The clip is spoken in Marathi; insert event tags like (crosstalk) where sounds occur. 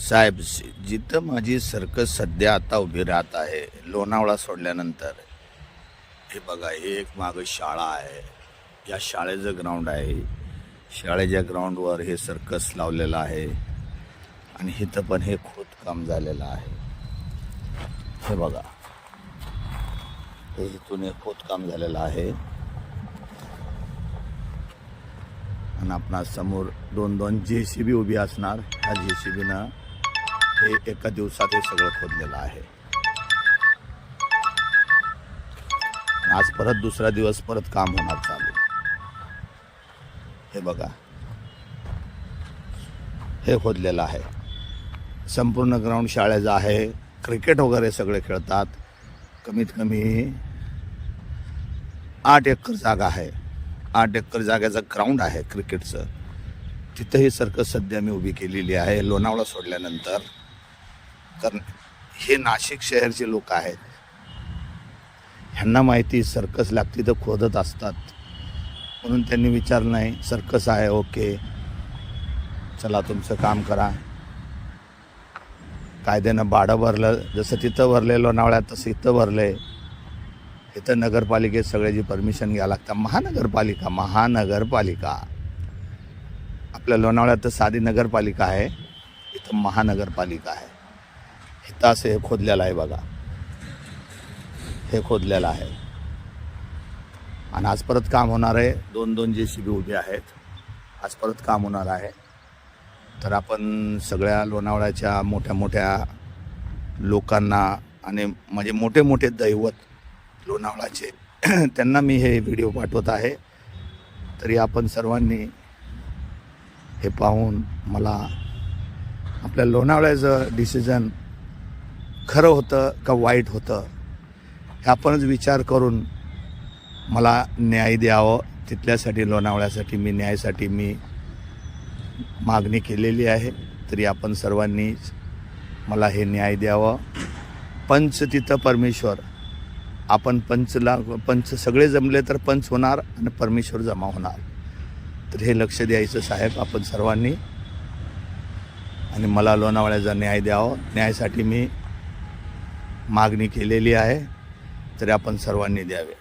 साहेब जिथं माझी सर्कस सध्या आता उभी राहत आहे लोणावळा सोडल्यानंतर हे बघा हे एक मागं शाळा आहे. या शाळेचं ग्राउंड आहे. शाळेच्या ग्राउंडवर हे सर्कस लावलेलं आहे. आणि इथं पण हे खोदकाम झालेलं आहे. हे बघा. हे इथून हे खोदकाम झालेलं आहे. आणि आपणा समोर दोन दोन जे सी बी उभी असणार. ह्या जे सी बीनं हे एका दिवसात हे सगळं खोदलेलं आहे. आज परत दुसरा दिवस परत काम होणार चालू. हे बघा. हे खोदलेलं आहे. संपूर्ण ग्राउंड शाळेचं आहे क्रिकेट वगैरे सगळे खेळतात. कमीत कमी आठ एकर जागा आहे. आठ एकर जागेचं ग्राउंड आहे क्रिकेटचं तिथंही सर्कस सध्या मी उभी केलेली आहे. लोणावळा सोडल्यानंतर कारण हे नाशिक शहरचे लोक आहेत. ह्यांना माहिती सर्कस लागती तर खोदत असतात. म्हणून त्यांनी विचारलं नाही सर्कस आहे ओके. चला तुमचं काम करा. कायद्यानं भाडं भरलं जसं तिथं भरले लोणावळ्यात तसं इथं भरले. इथं नगरपालिकेत सगळ्याची परमिशन घ्यावं लागतं महानगरपालिका महानगरपालिका. आपल्या लोणावळ्यात तर साधी नगरपालिका आहे इथं महानगरपालिका आहे. इथं असं हे खोदलेलं आहे बघा. हे खोदलेलं आहे. आणि आज परत काम होणार आहे. दोन दोन जे सी बी उभे आहेत. आज परत काम होणार आहे. तर आपण सगळ्या लोणावळ्याच्या मोठ्या मोठ्या लोकांना आणि म्हणजे मोठे मोठे दैवत लोणावळाचे (clears throat) त्यांना मी हे व्हिडिओ पाठवत आहे. तरी आपण सर्वांनी हे पाहून मला आपल्या लोणावळ्याचं डिसिजन खरं होतं का वाईट होतं हे आपणच विचार करून मला न्याय द्यावं. तिथल्यासाठी लोणावळ्यासाठी मी न्यायासाठी मी मागणी केलेली आहे. तरी आपण सर्वांनीच मला हे न्याय द्यावं. पंच तिथं परमेश्वर. आपण पंचला पंच सगळे जमले तर पंच होणार आणि परमेश्वर जमा होणार. तर हे लक्ष द्यायचं साहेब आपण सर्वांनी. आणि मला लोणावळ्याचा न्याय द्यावं. न्यायासाठी मी मागणी केलेली आहे तरी आपण सर्वांनी द्यावे.